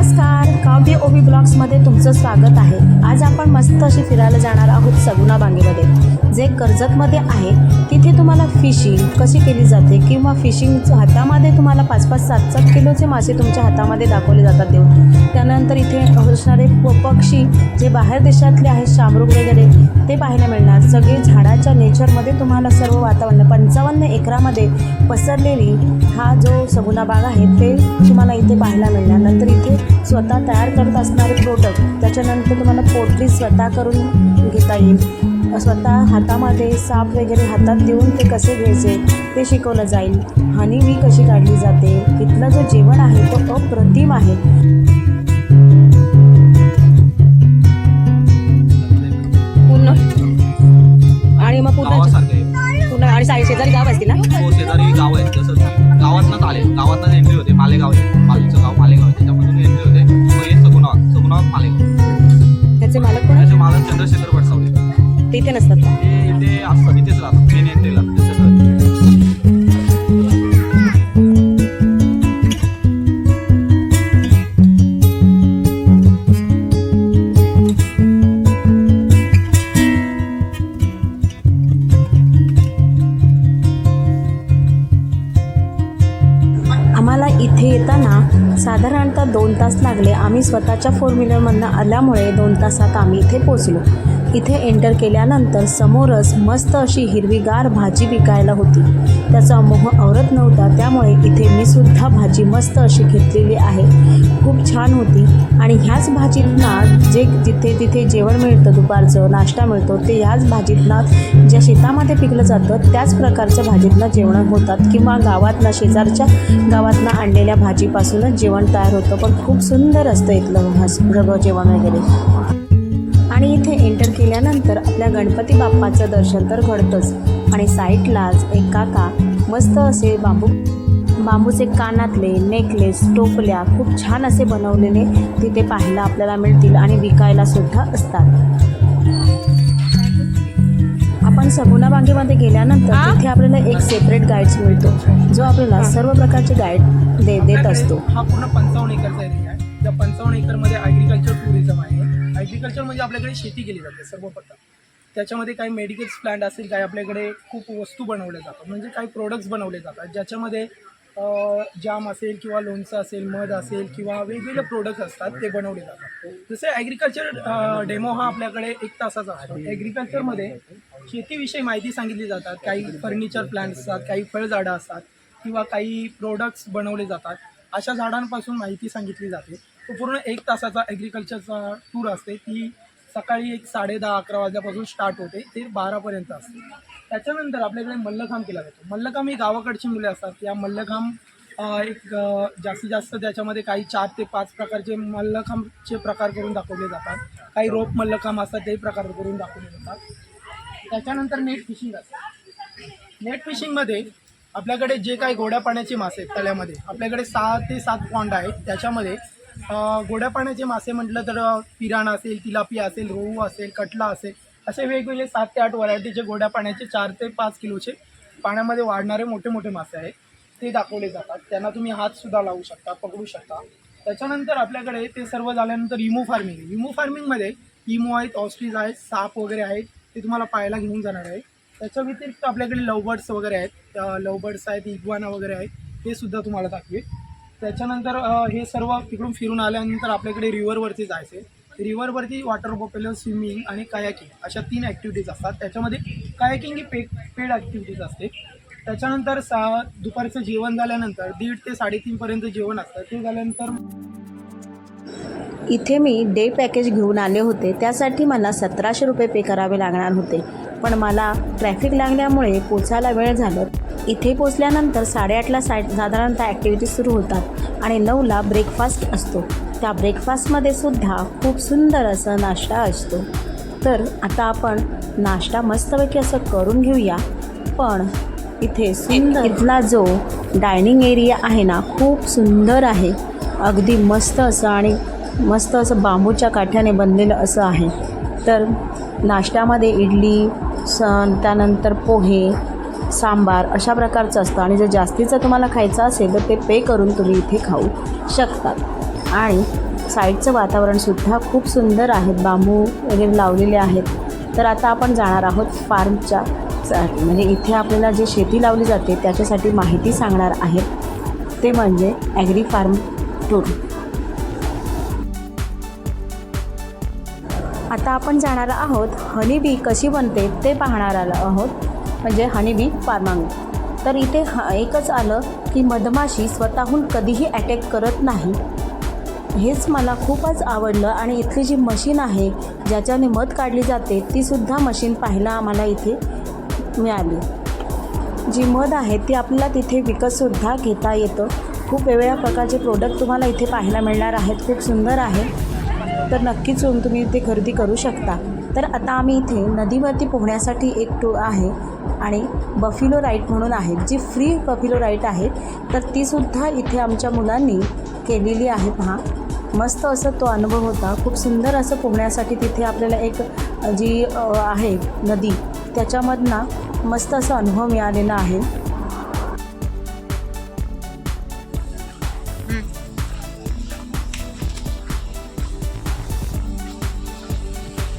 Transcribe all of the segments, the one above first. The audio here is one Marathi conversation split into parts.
नमस्कार काव्य ओबी ब्लॉग्समध्ये तुमचं स्वागत आहे. आज आपण मस्त अशी फिरायला जाणार आहोत सगुणा बागेमध्ये. जे कर्जतमध्ये आहे तिथे तुम्हाला फिशिंग कशी केली जाते किंवा फिशिंग हातामध्ये तुम्हाला पाच पाच सात सात किलोचे मासे तुमच्या हातामध्ये दाखवले जातात देऊन. त्यानंतर इथे असणारे प- पक्षी जे बाहेर देशातले आहेत शामरुख वगैरे ते पाहायला मिळणार. सगळे झाडाच्या नेचरमध्ये तुम्हाला सर्व वातावरण पंचावन्न एकरामध्ये पसरलेली हा जो सगुणा बाग आहे ते तुम्हाला इथे पाहायला मिळणार. नंतर इथे स्वतः तयार करत असणारे प्रोडक्ट त्याच्यानंतर तुम्हाला पोटली स्वतः करून घेता येईल. स्वतः हातामध्ये साप वगैरे हातात देऊन ते कसे घ्यायचे ते शिकवलं जाईल. हनी बी कशी काढली जाते इथलं जो जेवण आहे तो अप्रतिम आहे. आणि मग पूर्ण आणि साई शेजारी गाव असतील ना? हो शेजारी गाव आहेत गावातनंच आले गावातनं एंट्री होते मालेगाव आहे. मालेचं गाव मालेगाव आहे मालेगाव त्याचे मालक कोण? त्याचे मालक चंद्रशेखर पडसावले ते इथे नसतात ते इथे असतात लागले. आम्ही स्वतःच्या फोर व्हीलरमधनं आल्यामुळे दोन तासात आम्ही इथे पोचलो इथे एंटर केल्यानंतर समोरच मस्त अशी हिरवीगार भाजी विकायला होती. त्याचा मोह आवरत नव्हता. त्यामुळे इथे मी सुद्धा भाजी मस्त अशी घेतलेली आहे. खूप छान होती. आणि ह्याच भाजीतना जे जिथे तिथे जेवण मिळतं दुपारचं नाश्ता मिळतो ते ह्याच भाजीतना ज्या शेतामध्ये पिकलं जातं त्याच प्रकारच्या भाजीतनं जेवण होतात. किंवा गावातनं शेजारच्या गावातनं आणलेल्या भाजीपासूनच जेवण तयार होतं. पण खूप सुंदर असतं इथलं भास जेवण वगैरे. आणि इथे एंटर केल्यानंतर आपल्या गणपती बाप्पाचं दर्शन तर घडतंच. आणि साईडलाच एक काका मस्त असे बांबू बांबूचे कानातले नेकलेस टोपल्या खूप छान असे बनवलेले तिथे पाहायला आपल्याला मिळतील आणि विकायला सुद्धा असतात. आपण सगुणा बागेमध्ये गेल्यानंतर तिथे आपल्याला एक सेपरेट गाईड्स मिळतो जो आपल्याला सर्व प्रकारचे गाईड दे देत असतो. हा पूर्ण पंचावन्न एकरचा एरिया आहे. त्या पंचावन्न एकरमध्ये ॲग्रिकल्चर ॲग्रिकल्चर म्हणजे आपल्याकडे शेती केली जाते सर्वप्रथम त्याच्यामध्ये काही मेडिकल्स प्लांट असेल काही आपल्याकडे खूप वस्तू बनवल्या जातात. म्हणजे काही प्रोडक्ट्स बनवले जातात. ज्याच्यामध्ये जाम असेल किंवा लोणचं असेल मध असेल किंवा वेगवेगळे प्रोडक्ट्स असतात ते बनवले जातात. जसे ॲग्रिकल्चर डेमो हा आपल्याकडे एक तासाचा असतो ॲग्रिकल्चरमध्ये शेतीविषयी माहिती सांगितली जातात. काही फर्निचर प्लांट्स असतात काही फळझाडं असतात किंवा काही प्रोडक्ट्स बनवले जातात. अशा झाडांपासून माहिती सांगितली जाते. तो पूर्ण एक तासाचा ॲग्रिकल्चरचा टूर असते. ती सकाळी एक साडे दहा अकरा वाजल्यापासून स्टार्ट होते. ते बारापर्यंत असते. त्याच्यानंतर आपल्याकडे मल्लखांब केला जातो. मल्लखांब ही गावाकडची मुले असतात. या मल्लखांब एक जास्तीत जास्त त्याच्यामध्ये काही चार ते पाच प्रकारचे मल्लखांबचे प्रकार करून दाखवले जातात. काही रोप मल्लखांब असतात ते प्रकार करून दाखवले जातात. त्याच्यानंतर नेट फिशिंग असते. नेट फिशिंगमध्ये आपल्याकडे जे काही गोड्या पाण्याचे मासे आहेत तळ्यामध्ये आपल्याकडे सहा ते सात पॉन्ड आहेत. त्याच्यामध्ये गोड्या पाण्याचे मासे म्हटलं तर पिराणा असेल तिलापी असेल रोहू असेल कटला असेल असे वेगवेगळे सात ते आठ व्हरायटीचे गोड्या पाण्याचे चार ते पाच किलोचे पाण्यामध्ये वाढणारे मोठे मोठे मासे आहेत. ते दाखवले जातात. त्यांना तुम्ही हातसुद्धा लावू शकता पकडू शकता. त्याच्यानंतर आपल्याकडे ते सर्व झाल्यानंतर इमो फार्मिंग इमो फार्मिंगमध्ये इमो आहेत ऑस्ट्रीज आहेत साप वगैरे आहेत ते तुम्हाला पाहायला घेऊन जाणार आहे. त्याच्या व्यतिरिक्त आपल्याकडे लवबर्ड्स वगैरे आहेत. लवबर्ड्स आहेत इग्वाना वगैरे आहेत ते सुद्धा तुम्हाला दाखवेल. त्याच्यानंतर हे सर्व तिकडून फिरून आल्यानंतर आपल्याकडे रिव्हरवरती जायचे. रिव्हरवरती वॉटर पॉप्युलर स्विमिंग आणि कायाकिंग अशा तीन ॲक्टिव्हिटीज असतात. त्याच्यामध्ये कायाकिंग ही पे पेड ॲक्टिव्हिटीज असते. त्याच्यानंतर सा दुपारचं जेवण झाल्यानंतर दीड ते साडेतीनपर्यंत जेवण असतं. ते झाल्यानंतर इथे मी डे पॅकेज घेऊन आले होते. त्यासाठी मला सतराशे रुपये पे करावे लागणार होते. पण मला ट्रॅफिक लागल्यामुळे पोचायला वेळ झालं. इथे पोचल्यानंतर साडेआठला सा साधारणतः ॲक्टिव्हिटी सुरू होतात आणि नऊला ब्रेकफास्ट असतो. त्या ब्रेकफास्टमध्ये सुद्धा खूप सुंदर असं नाश्ता असतो. तर आता आपण नाश्ता मस्तपैकी असं करून घेऊया. पण इथे सुंदर इथला जो डायनिंग एरिया आहे ना खूप सुंदर आहे. अगदी मस्त असं आणि मस्त असं बांबूच्या काठ्याने बनलेलं असं आहे. तर नाश्त्यामध्ये इडली सण त्यानंतर पोहे सांबार अशा प्रकारचं असतं. आणि जर जास्तीचं तुम्हाला खायचं असेल तर ते पे करून तुम्ही इथे खाऊ शकतात. आणि साईडचं वातावरणसुद्धा खूप सुंदर आहेत बांबू वगैरे लावलेले आहेत. तर आता आपण जाणार आहोत फार्मच्या साठी. म्हणजे इथे आपल्याला जे शेती लावली जाते त्याच्यासाठी माहिती सांगणार आहेत ते म्हणजे ॲग्री फार्म टूर आता आपण जाणार आहोत हनी बी कशी बनते ते पाहणार आलं आहोत. म्हणजे हनी बी फार्मांग तर इथे ह एकच आलं की मधमाशी स्वतःहून कधीही अटॅक करत नाही. हेच मला खूपच आवडलं आणि इथली जी मशीन आहे ज्याच्याने मध काढली जाते तीसुद्धा मशीन पाहायला आम्हाला इथे मिळाली. जी मध आहे ती आपल्याला तिथे विकतसुद्धा घेता येतं. खूप वेगवेगळ्या प्रकारचे प्रोडक्ट तुम्हाला इथे पाहायला मिळणार आहेत. खूप सुंदर आहे. तर नक्कीच येऊन तुम्ही इथे खरेदी करू शकता. तर आता आम्ही इथे नदीवरती पोहण्यासाठी एक टूर आहे आणि बफिलो राईट म्हणून आहे. जी फ्री बफिलो राईट आहे तर तीसुद्धा इथे आमच्या मुलांनी केलेली आहे. पहा मस्त असं तो अनुभव होता. खूप सुंदर असं पोहण्यासाठी तिथे आपल्याला एक जी आहे नदी त्याच्यामधनं मस्त असा अनुभव मिळालेला आहे.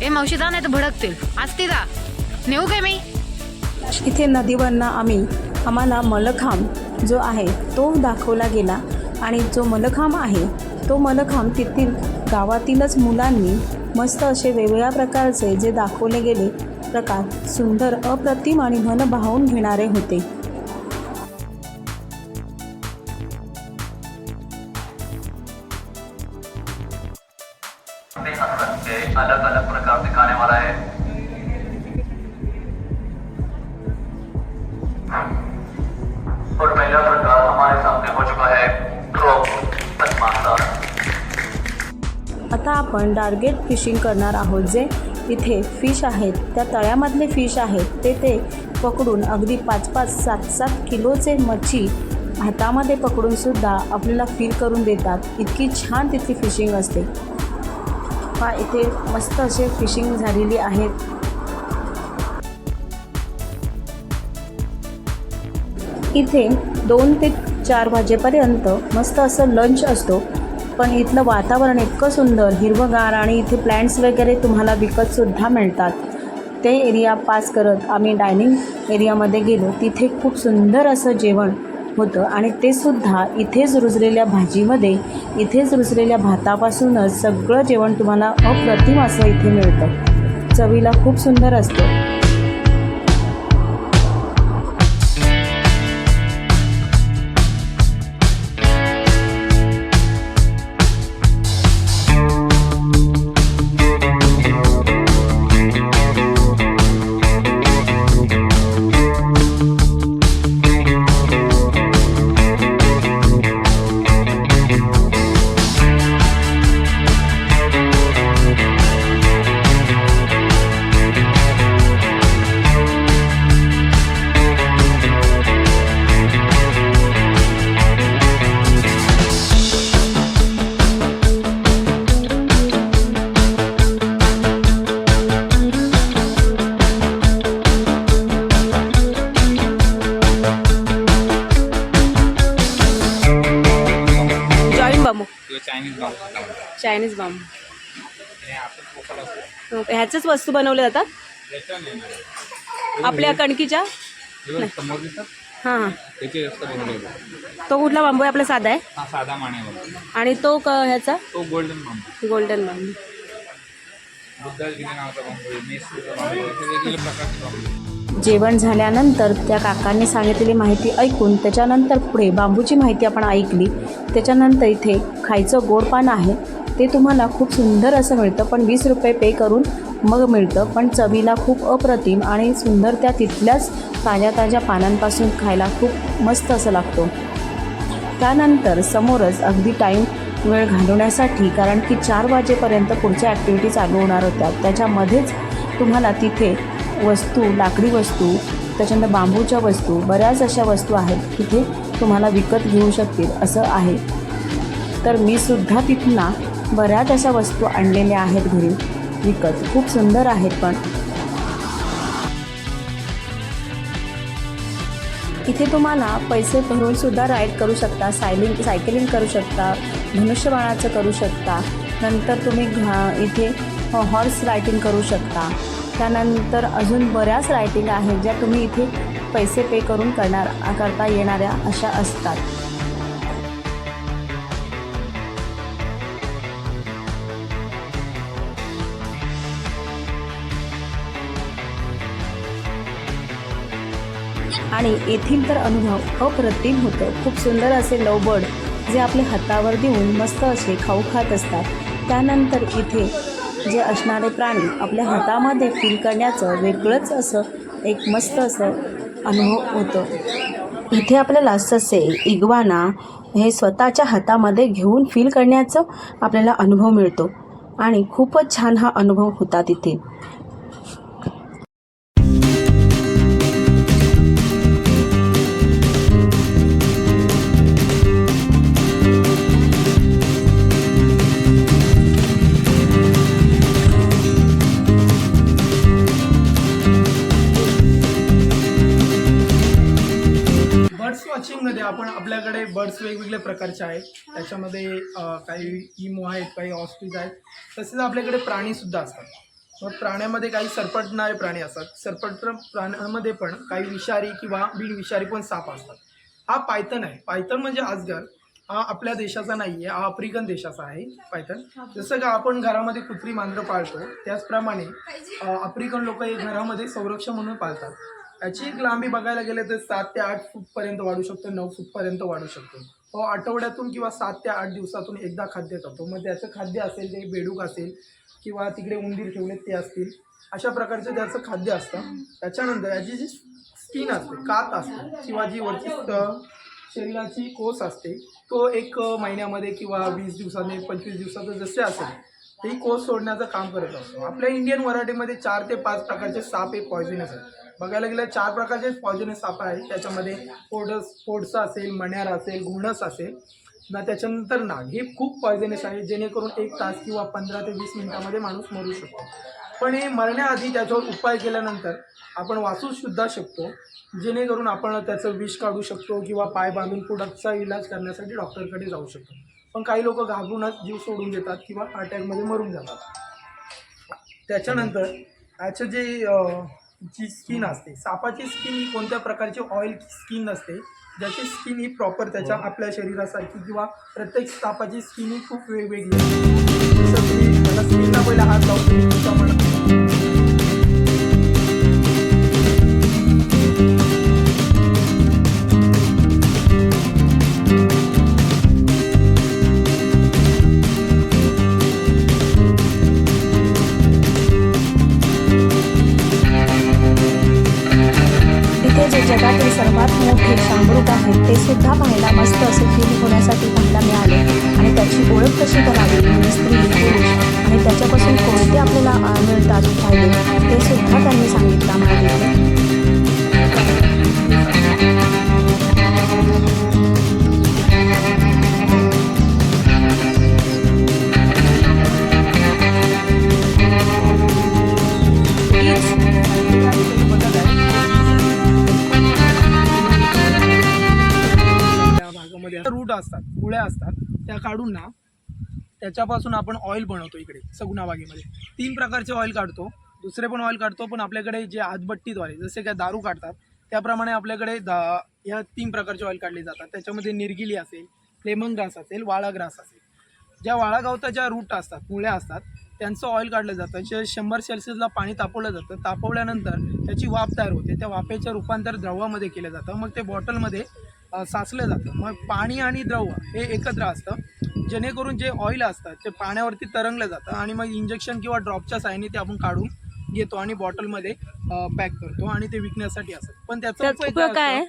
ए मावशी जा नाही तर भडकतील असती जा. नेऊ काय मी? इथे नदीवरनं आम्ही आम्हाला मलखांब जो आहे तो दाखवला गेला. आणि जो मलखांब आहे तो मलखांब तेथील गावातीलच मुलांनी मस्त असे वेगवेगळ्या प्रकारचे जे दाखवले गेले प्रकार सुंदर अप्रतिम आणि मन भावून घेणारे होते. अपने हसन के अलग अलग प्रकार दिखाने वाला है। और पहला प्रकार हमारे सामने हो चुका है आता आपण टार्गेट फिशिंग करणार आहोत जे इथे फिश आहेत त्या तळ्यामधले फिश आहेत ते ते पकडून अगदी पाच पाच सात सात किलोचे मच्छी हातामध्ये पकडूनसुद्धा आपल्याला फील करून देतात. इतकी छान तिथली फिशिंग असते. पहा इथे मस्त असे फिशिंग झालेली आहेत. इथे दोन ते चार वाजेपर्यंत मस्त असं लंच असतो. पण इथलं वातावरण इतकं सुंदर हिरवंगार आणि इथे प्लॅन्ट्स वगैरे तुम्हाला विकतसुद्धा मिळतात. ते एरिया पास करत आम्ही डायनिंग एरियामध्ये गेलो. तिथे खूप सुंदर असं जेवण होतं. आणि ते सुद्धा इथेच रुजलेल्या भाजीमध्ये इथेच रुजलेल्या भातापासूनच सगळं जेवण तुम्हाला अप्रतिम असं इथे मिळतं. चवीला खूप सुंदर असतं. चायनीज बांबू ह्याच्याच वस्तू बनवल्या जातात? आपल्या कणकीच्या? हां तो कुठला बांबू आहे? आपला साधा आहे? हा साधा आणि तो क ह्याचा? तो गोल्डन बांबू गोल्डन बांबू. जेवण झाल्यानंतर त्या काकांनी सांगितलेली माहिती ऐकून त्याच्यानंतर पुढे बांबूची माहिती आपण ऐकली. त्याच्यानंतर इथे खायचं गोड पान आहे. ते तुम्हाला खूप सुंदर असं मिळतं. पण वीस रुपये पे करून मग मिळतं. पण चवीला खूप अप्रतिम आणि सुंदर त्या तिथल्याच ताज्या ताज्या पानांपासून खायला खूप मस्त असं लागतो. त्यानंतर समोरच अगदी टाईम वेळ घालवण्यासाठी कारण की चार वाजेपर्यंत पुढच्या ॲक्टिव्हिटी चालू होणार होत्या. त्याच्यामध्येच तुम्हाला तिथे वस्तू लाकडी वस्तू त्याच्यानंतर बांबूच्या वस्तू बऱ्याच अशा वस्तू आहेत तिथे तुम्हाला विकत घेऊ शकतील असं आहे. तर मी सुद्धा तिथला बऱ्याच अशा वस्तू आणलेल्या आहेत घरी. विकत खूप सुंदर आहेत पण. इथे तुम्हाला पैसे भरून सुद्धा राईड करू शकता सायलिंग सायकलिंग करू शकता धनुष्यबाणाचं करू शकता. नंतर तुम्ही घा इथे हॉर्स रायटिंग करू शकता. त्यानंतर अजून बऱ्याच रायटिंग आहेत ज्या तुम्ही इथे पैसे पे करून करणार करता येणाऱ्या अशा असतात. आणि येथील तर अनुभव अप्रतिम होतं. खूप सुंदर असे लवबर्ड जे आपले हातावर देऊन मस्त असे खाऊ खात असतात. त्यानंतर इथे जे असणारे प्राणी आपल्या हातामध्ये फील करण्याचं वेगळंच असं एक मस्त असं अनुभव होतं. इथे आपल्याला ससे इगवाना हे स्वतःच्या हातामध्ये घेऊन फील करण्याचं आपल्याला अनुभव मिळतो. आणि खूपच छान हा अनुभव होता तिथे बर्ड्स वॉचिंगमध्ये आपण आपल्याकडे बर्ड्स वेगवेगळ्या प्रकारचे आहेत. त्याच्यामध्ये काही इमो आहेत काही ऑस्ट्रिच आहेत. तसेच आपल्याकडे प्राणीसुद्धा असतात. मग प्राण्यामध्ये काही सरपटणारे प्राणी असतात. सरपट प्राण्यांमध्ये पण काही विषारी किंवा बिनविषारी पण साप असतात. हा पायथन आहे. पायथन म्हणजे आजगर. हा आपल्या देशाचा नाही आहे हा आफ्रिकन देशाचा आहे पायथन. जसं का आपण घरामध्ये कुत्री मांजरं पाळतो त्याचप्रमाणे आफ्रिकन लोक हे घरामध्ये संरक्षण म्हणून पाळतात. याची एक लांबी बघायला गेले तर सात ते आठ फूटपर्यंत वाढू शकतो नऊ फूटपर्यंत वाढू शकतो. तो आठवड्यातून किंवा सात ते आठ दिवसातून एकदा खाद्य करतो. मग त्याचं खाद्य असेल ते बेडूक असेल किंवा तिकडे उंदीर ठेवलेत ते असतील. अशा प्रकारचं त्याचं खाद्य असतं. त्याच्यानंतर याची जी स्किन असते कात असते किंवा जी वरची शरीराची कोस असते तो एक महिन्यामध्ये किंवा वीस दिवसाने पंचवीस दिवसात जसे असेल ते कोस सोडण्याचं काम करत असतो. आपल्या इंडियन व्हरायटीमध्ये चार ते पाच प्रकारचे साप हे पॉयझनस आहेत. बघायला गेलं चार प्रकारचे पॉयझनस साप आहेत. त्याच्यामध्ये पोडस फोडसा असेल मण्यार असेल घुणस असेल. ना त्याच्यानंतर नाग. हे खूप पॉयझनस आहे जेणेकरून एक तास किंवा पंधरा ते वीस मिनिटामध्ये माणूस मरू शकतो. पण हे मरण्याआधी त्याच्यावर उपाय केल्यानंतर आपण वाचू सुद्धा शकतो. जेणेकरून आपण त्याचं विष काढू शकतो किंवा पाय बांधून पुढचा इलाज करण्यासाठी डॉक्टरकडे जाऊ शकतो. पण काही लोक घाबरूनच जीव सोडून देतात किंवा अटॅकमध्ये मरून जातात. त्याच्यानंतर याचं जे जी स्किन असते. सापाची स्किन ही कोणत्या प्रकारची? ऑइल स्किन नसते. ज्याची स्किन ही प्रॉपर त्याच्या आपल्या शरीरासारखी किंवा प्रत्येक सापाची स्किन ही खूप वेगवेगळी स्किनला पहिला हात लावून असतात मुळ्या असतात त्या काढून ना त्याच्यापासून आपण ऑइल बनवतो इकडे सगुणाबागेमध्ये तीन प्रकारचे ऑइल काढतो. दुसरे पण ऑइल काढतो पण आपल्याकडे जे आजबट्टीद्वारे जसे काय दारू काढतात त्याप्रमाणे आपल्याकडे दा ह्या तीन प्रकारचे ऑइल काढले जातात. त्याच्यामध्ये निर्गिली असेल लेमन ग्रास असेल वाळा ग्रास असेल. ज्या वाळा गवताच्या रूट असतात मुळ्या असतात त्यांचं ऑइल काढलं जातं. जे शंभर सेल्सिअसला पाणी तापवलं जातं तापवल्यानंतर त्याची वाफ तयार होते. त्या वाफेचं रूपांतर द्रवामध्ये केलं जातं. मग ते बॉटलमध्ये साचलं जातं. मग पाणी आणि द्रव हे एकत्र असतं. जेणेकरून जे ऑइल असतं ते पाण्यावरती तरंगलं जातं आणि मग इंजेक्शन किंवा ड्रॉपच्या साहाय्याने ते आपण काढून घेतो आणि बॉटलमध्ये पॅक करतो आणि ते विकण्यासाठी असतं. पण त्याचा उपयोग काय?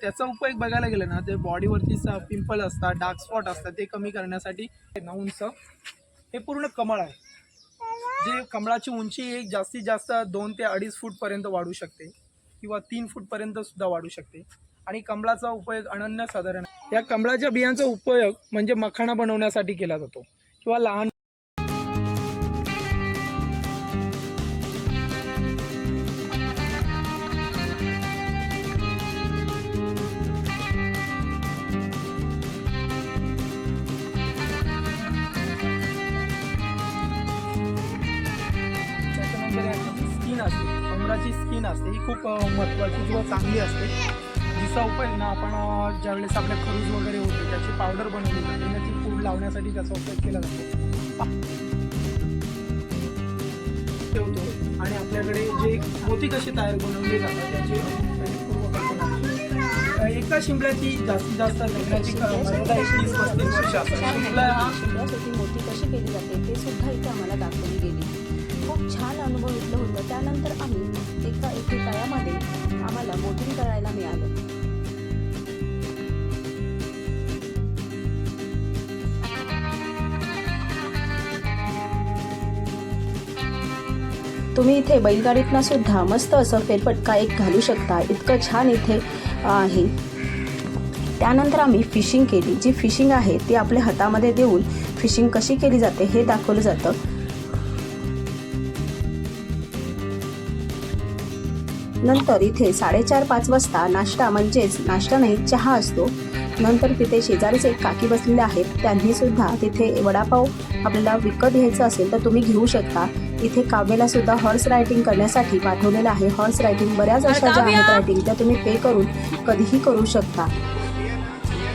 त्याचा उपयोग बघायला गेलं ना ते बॉडीवरती पिंपल असतात डार्क स्पॉट असतात ते कमी करण्यासाठी ना उंच हे पूर्ण कमळ आहे. जे कमळाची उंची एक जास्तीत जास्त दोन ते अडीच फूटपर्यंत वाढू शकते किंवा तीन फूटपर्यंत सुद्धा वाढू शकते. आणि कमळाचा उपयोग अनन्य साधारण. या कमळाच्या बियांचा उपयोग म्हणजे मखाणा बनवण्यासाठी केला जातो. किंवा लहान स्किन असते कमळाची स्किन असते ही खूप महत्वाची किंवा चांगली असते. जिचा उपयोग ना आपण ज्यावेळेस आपल्या खरूज वगैरे होते त्याची पावडर बनवली म्हणजे जाते त्याची पूड लावण्यासाठी त्याचा उपयोग केला जातो. ठेवतो. आणि आपल्याकडे जे मोती कसे तयार बनवले जातात त्याचे एका शिंपल्याची जास्तीत जास्त लग्नाची क- पस्तीस वर्ष हा शिंपल्यासाठी मोती कशी केली जाते ते सुद्धा इथे आम्हाला दाखवली गेली. खूप छान अनुभव इथलं होतं. त्यानंतर आम्ही एका एके तळ्यामध्ये तुम्ही इथे बैलगाडीतनं सुद्धा मस्त असं फेरफटका एक घालू शकता. इतकं छान इथे आहे. त्यानंतर आम्ही फिशिंग केली. जी फिशिंग आहे ती आपल्या हातामध्ये देऊन फिशिंग कशी केली जाते हे दाखवलं जातं. नंतर इथे साडेचार पाच वाजता नाश्ता म्हणजेच नाश्ता नाही चहा असतो. नंतर तिथे शेजारीच एक काकी बसलेले आहेत. त्यांनी सुद्धा तिथे वडापाव आपल्याला विकत घ्यायचं असेल तर तुम्ही घेऊ शकता. इथे काव्याला सुद्धा हॉर्स रायडिंग करण्यासाठी पाठवलेलं आहे. हॉर्स रायडिंग बऱ्याच अशा ज्या आहेत रायडिंग त्या तुम्ही पे करून कधीही करू शकता.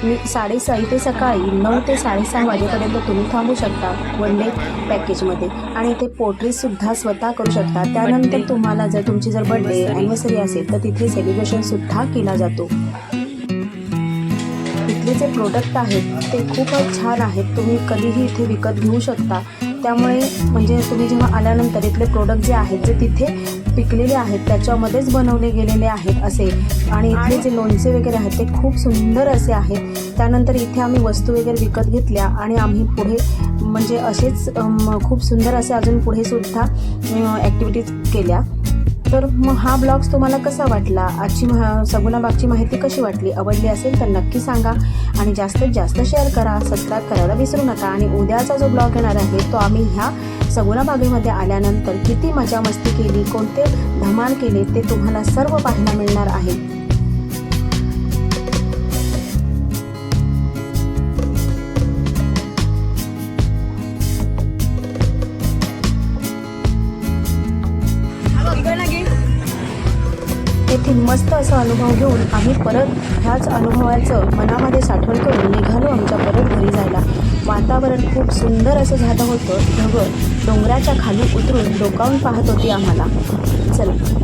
मी साडेसहा इथे सकाळी नऊ ते साडेसहा वाजेपर्यंत तुम्ही थांबू शकता वन डे पॅकेजमध्ये आणि इथे पोर्ट्रेसुद्धा स्वतः करू शकता. त्यानंतर तुम्हाला जर तुमची जर बर्थडे ॲनिव्हर्सरी असेल तर तिथे सेलिब्रेशनसुद्धा केला जातो. इथले जे प्रोडक्ट आहेत ते खूपच छान आहेत. तुम्ही कधीही इथे विकत घेऊ शकता. त्यामुळे म्हणजे तुम्ही जेव्हा आल्यानंतर इथले प्रोडक्ट जे आहेत जे तिथे पिकलेले आहेत त्याच्यामध्येच बनवले गेलेले आहेत असे. आणि इथले जे लोणचे वगैरे आहेत ते खूप सुंदर असे आहेत. त्यानंतर इथे आम्ही वस्तू वगैरे विकत घेतल्या आणि आम्ही पुढे म्हणजे असेच खूप सुंदर असे अजून पुढे सुद्धा ॲक्टिव्हिटीज केल्या. तर मग हा ब्लॉग्स तुम्हाला कसा वाटला? आजची महा सगुणाबागची माहिती कशी वाटली? आवडली असेल तर नक्की सांगा. आणि जास्तीत जास्त शेअर करा सबस्क्राईब करायला विसरू नका. आणि उद्याचा जो ब्लॉग येणार आहे तो आम्ही ह्या सगुणाबागेमध्ये आल्यानंतर किती मजा मस्ती केली कोणते धमाल केले ते तुम्हाला सर्व पाहायला मिळणार आहे. मस्त असा अनुभव घेऊन आम्ही परत ह्याच अनुभवाचं मनामध्ये साठवण करून निघालो आमच्या परत घरी जायला. वातावरण खूप सुंदर असं झालं होतं. ढगं डोंगराच्या खाली उतरून डोकावून पाहत होती आम्हाला. चला.